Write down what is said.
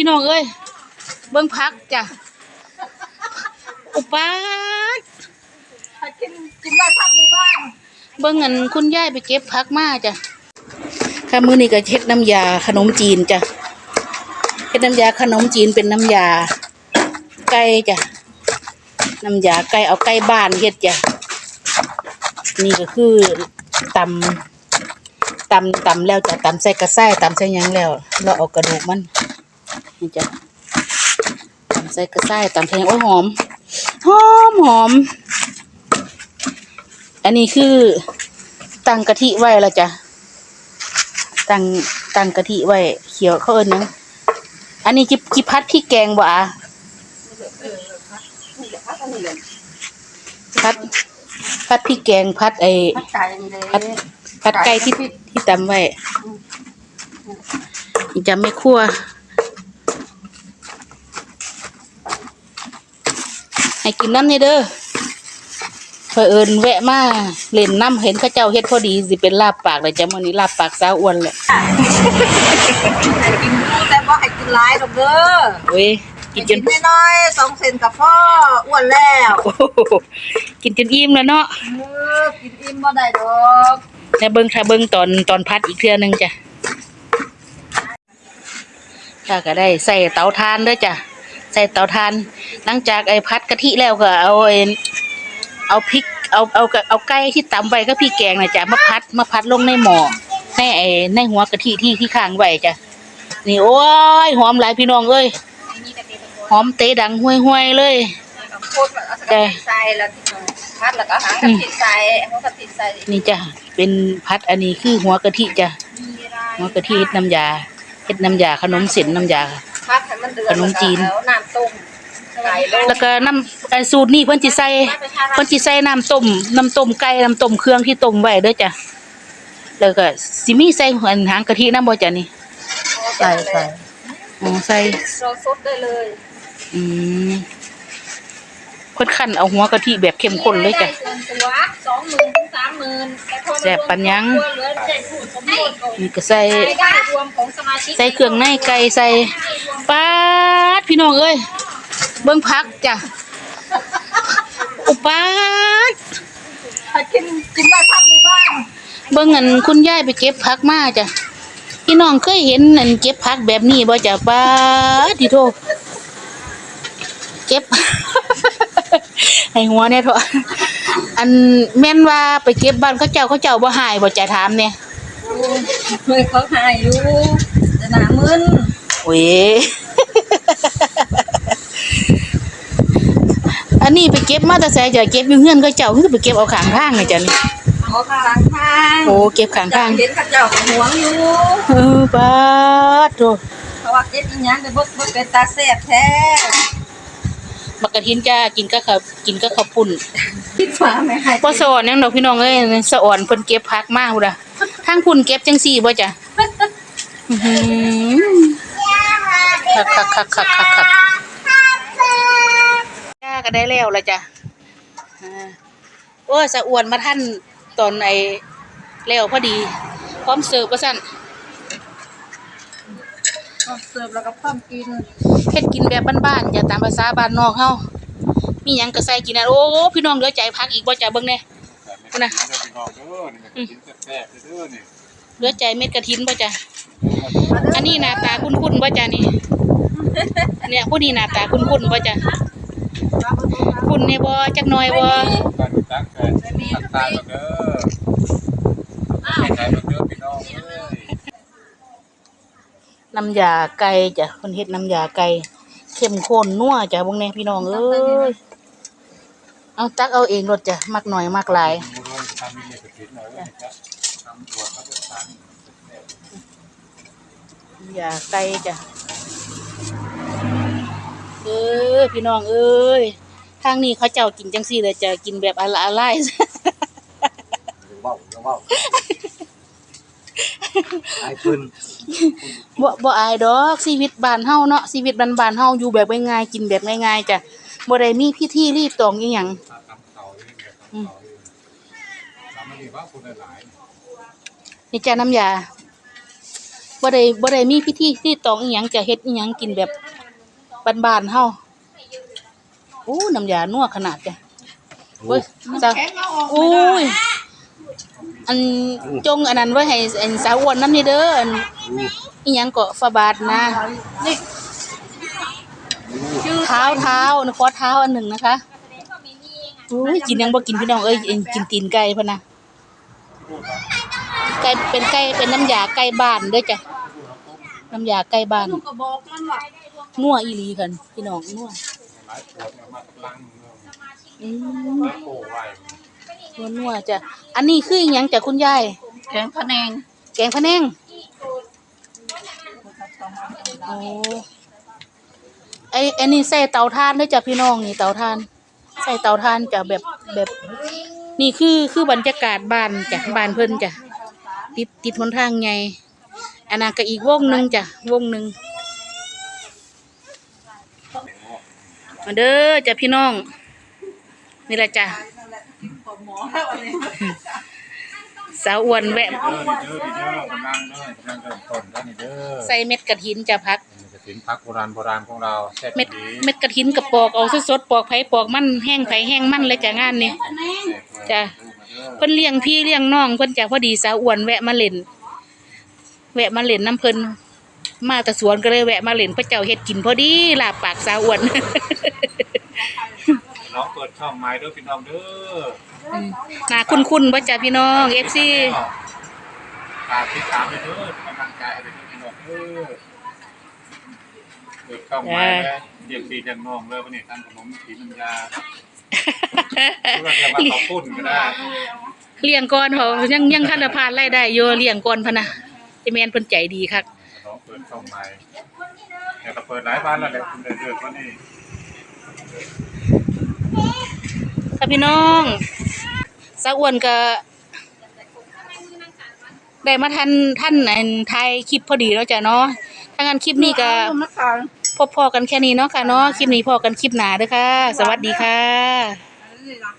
พี่น้องเอ้ย เบิ่งพักจ้ะ อุปาดกินกินได้ทั้งหมู่บ้านเบิ่งเงินคุณยายไปเก็บพักมาจ้ะค่ะมื้อนี้ก็เฮ็ดน้ำยาขนมจีนจ้ะเฮ็ดน้ำยาขนมจีนเป็นน้ำยา ไก่จ้ะ น้ำยาไก่เอาไก่บ้านเฮ็ดจ้ะ นี่ก็คือตำตำตำแล้วจ้ะตำใส่กระไส้ตำใส่หยังแล้ว เราเอากระดูกมัน นี่จ้ะตำใส่กระไส้ตำใส่หยังโอ้ยหอม หอมหอม อันนี้คือตั้งกะทิไว้และจ้ะตั้งตั้งกะทิไว้ เขียวเขาเอิ้นหยังอันนี้จิบจิพัดพริกแกงบ่อะพัดพัดพริกแกงพัดไอผัดไก่นี่เลยพัดพัดไก่ที่ที่ตำไว้นี่จะไม่คั่ว ให้กินน้ำนี่เด้อเผอิญแวะมาเล่นน้ำเห็นเข้าเจ้าเฮ็ดพอดีสิเป็นลาบปากเลยจ้ะมื้อนี้ลาบปากสาวอ้วนเลยให้กินอยู่แต่ว่าให้กินหลายดอกเด้อเว้ยกินจกินนน้อยๆสองเซนกับพ่ออ้วนแล้วโอ้โหกินจนอิ่มแล้วเนาะเออกินอิ่มบ่ได้ดอกแล้วเบิ่งถ้าเบิ่งตอนตอนพัดอีกเทื่อนึงจ้ะถ้าก็ได้ใส่เตาถ่านเด้อจ้ะ ใส่เตาถ่าน หลังจากไอ้พัดกะทิแล้วก็เอาไอ้เอาพริกเอาเอาเอาไก่ที่ตำไว้ก็พริกแกงน่ะจ้ะมาพัดมาพัดลงในหม้อในไอ้ในหัวกะทิที่ที่ข้างไว้จ้ะนี่โอ้ยหอมหลายพี่น้องเอ้ยนี่กะทิตะโกนหอมเตะดังห้วยๆเลยเอาโคตรเอากะทิใส่แล้วที่ผัดแล้วก็หางกะทิใส่หัวกะทิใส่นี่จ้ะเป็นพัดอันนี้คือหัวกะทิจ้ะหัวกะทิเฮ็ดน้ำยาเฮ็ดน้ำยาขนมเส้นน้ำยา ผัดให้มันเดือดขนมจีน แล้วน้ำต้มไก่ลงแล้วก็น้ำไอ้สูตรนี่เพิ่นสิใส่เพิ่นสิใส่น้ำต้มน้ำต้มไก่น้ำต้มเครื่องที่ต้มไว้เด้อจ้ะแล้วก็สิมีใส่หัวหางกะทินำบ่จ้ะนี่ใส่ใส่อ๋อใส่เราซดได้เลยอืมเพิ่นคั่นเอาหัวกะทิแบบเข้มข้นเลยจ้ะส่วนตัวสองหมื่นถึงสามหมื่น แต่พอมันแซ่บปานยังรวมเหลือเจ็ดผู้สมบูรณ์ของนี่ก็ใส่รายได้รวมของสมาชิกใส่เครื่องในไก่ใส่ปาดพี่น้องเอ้ยเบิ่งผักจ้ะอุปาดกินกินได้ทั้งหมู่บ้านเบิ่งอันคุณยายไปเก็บผักมาจ้ะพี่น้องเคยเห็นอันเก็บผักแบบนี้บ่จ้ะปาดที่โทเก็บ ให้หัวเนี่ยเถอะ อันแม่นว่าไปเก็บบ้านเขาเจ้าเขาเจ้าบ่หายบ่จ้ะถามเนี่ยเคยเขาหายอยู่แต่หนามึนโอ้ย อันนี้ไปเก็บมาแต่ไสจ้ะเก็บอยู่เฮือนเขาเจ้าคือไปเก็บเอาข้างทางนี่จ้ะนี่เอาข้างทางโอ้เก็บข้างทางเห็นเขาเจ้าก็หวงอยู่เออปาดโตเพราะว่าเก็บอีหยังก็บ่บ่เป็นตาแซ่บแท้ บักกะทินจ้ากินก็ข้าวกินก็ข้าวปุ้นคิดว่าไม่ให้บ่สะอ่อนหยังดอกพี่น้องเอ้ยสะอ่อนเพิ่นเก็บผักมาพุ่นน่ะทางพุ่นเก็บจังซี่บ่จ้ะอื้อหือคักคักคักคักคักจ้าก็ได้แล้วล่ะจ้ะอ่าโอ้ยสะอ่วนมาท่านตอนไอ้แล้วพอดี พร้อมเสิร์ฟว่าซั่นเอาเสิร์ฟแล้วก็พร้อมกิน เฮ็ดกินแบบบ้านๆจ้ะตามภาษาบ้านนอกเฮามีหยังก็ใส่กินน่ะโอ้พี่น้องเหลือใจพักอีกบ่จ้ะเบิ่งแหน่นะอืมกินแซ่บๆเด้อนี่เหลือใจเม็ดกระถินบ่จ้ะอันนี้หน้าตาคุ้นๆบ่จ้ะนี่ เนี่ยผู้นี้หน้าตาคุ้นๆบ่จ้ะคุ้นแน่บ่จักหน่อยบ่การตักกันตักตาลเด้อใจมันเด้อพี่น้องเอ้ย น้ำยาไก่จ้ะเพิ่นเฮ็ดน้ำยาไก่เข้มข้นนัวจ้ะเบิ่งแน่พี่น้องเอ้ยเอาตักเอาเองรถจ้ะมักหน่อยมักหลายบ่รู้ทำมีเด็กกินหน่อยนะครับทำตัวเขาเป็นสันน้ำยาไก่จ้ะเออพี่น้องเอ้ยทางนี้เขาเจ้ากินจังซี่เลยจ้ะกินแบบอะละอะไลเว้าเว้า ไอ้ปืนบ่บ่อายดอกชีวิตบ้านเฮาเนาะชีวิตบ้านๆเฮาอยู่แบบง่ายๆกินแบบง่ายๆจ้ะบ่ได้มีพิธีรีบตองอีหยังทำเขาเองแบบทำเขาเองทำมันดีว่าคนหลายนี่จ้ะน้ำยาบ่ได้บ่ได้มีพิธีที่ตองอีหยังจะเฮ็ดอีหยังกินแบบบ้านๆเฮาโอ้น้ำยานัวขนาดจ้ะเว้ยจ้ะแข็งเอาออกโอ้ย อันจงอันนั้นไว้ให้อันสาวอ้วนน้ำนี่เด้ออันอีหยังก็ฝาบาทนะนี่เท้าเท้านะขอเท้าอันหนึ่งนะคะโอ้ยกินยังบ่กินพี่น้องเอ้ยเอ็งกินตีนไก่พะนะไก่เป็นไก่เป็นน้ำยาไก่บ้านด้อจ้ะน้ำยาไก่บ้านมันว่านัวอีหลีกันพี่น้องนัวหลายขวดเนี่ยมากำลังเมืองอืม นัวนัวจ้ะอันนี้คืออีหยังจ้ะคุณยายแข็งพะแนงแกงพะแนงโอ้ไอไอันนี้ใส่เตาถ่านเด้อจ้ะพี่น้องนี่เตาถ่าน ใส่เตาถ่านจ้ะแบบแบบ นี่คือคือบรรยากาศบ้านจ้ะบ้านเพิ่นจ้ะติดติดหนทางไงอันนั้นก็อีกวงหนึ่งจ้ะวงหนึ่งมาเด้อจ้ะพี่น้องนี่แหละจ้ะ สาวอ้วนแวะ เด้อนี่เด้อนี่เด้อกำลังเด้อกำลังเริ่มต้นกันนี่เด้อใส่เม็ดกระถินจ้ะพัก นี่จะสินพักโบราณโบราณของเราแซ่บเม็ดดีเม็ดกระถินกับปอกเอาสดๆปอกไผ่ปอกมันแห้งไผ่แห้งมันเลยจ้ะงานนี้จ้ะเพิ่นเลี้ยงพี่เลี้ยงน้องเพิ่นจ้ะพอดีสาวอ้วนแวะมาเล่น แวะมาเล่นน้ำเพิ่นมาแต่สวนก็เลยแวะมาเล่นพระเจ้าเฮ็ดกินพอดีลาบปากสาวอ้วนน้ องเปิดช่องใหม่เด้อพี่น้องเด้ออืมน่าคุ้นๆว่าจ้ะพี่น้อง FC ฝากติดตามด้วยเด้อกำลังใจให้ด้วยพี่น้องเด้อเปิดช่องใหม่แล้วเรียกพี่เรียกน้องเลยวันนี้ทำขนมสีน้ำยาเพื่อจะมาขอบคุณก็ได้เลี้ยงก่อนเขายังยังทันได้ผ่านรายได้อยู่เลี้ยงก่อนพะนะจะแม่นเพิ่นใจดีคักน้องเปิดช่องใหม่แต่ก็เปิดหลายบ้านแล้วแหละคุณเดือดวันนี้ ค่ะพี่น้องสาวอ้วนก็ได้มาทันท่านอันไทยคลิปพอดีแล้วจ้ะเนาะถ้างั้นคลิปนี้ก็พบพอกันแค่นี้เนาะค่ะเนาะคลิปนี้พอกันคลิปหนาเด้อค่ะ สวัสดีค่ะ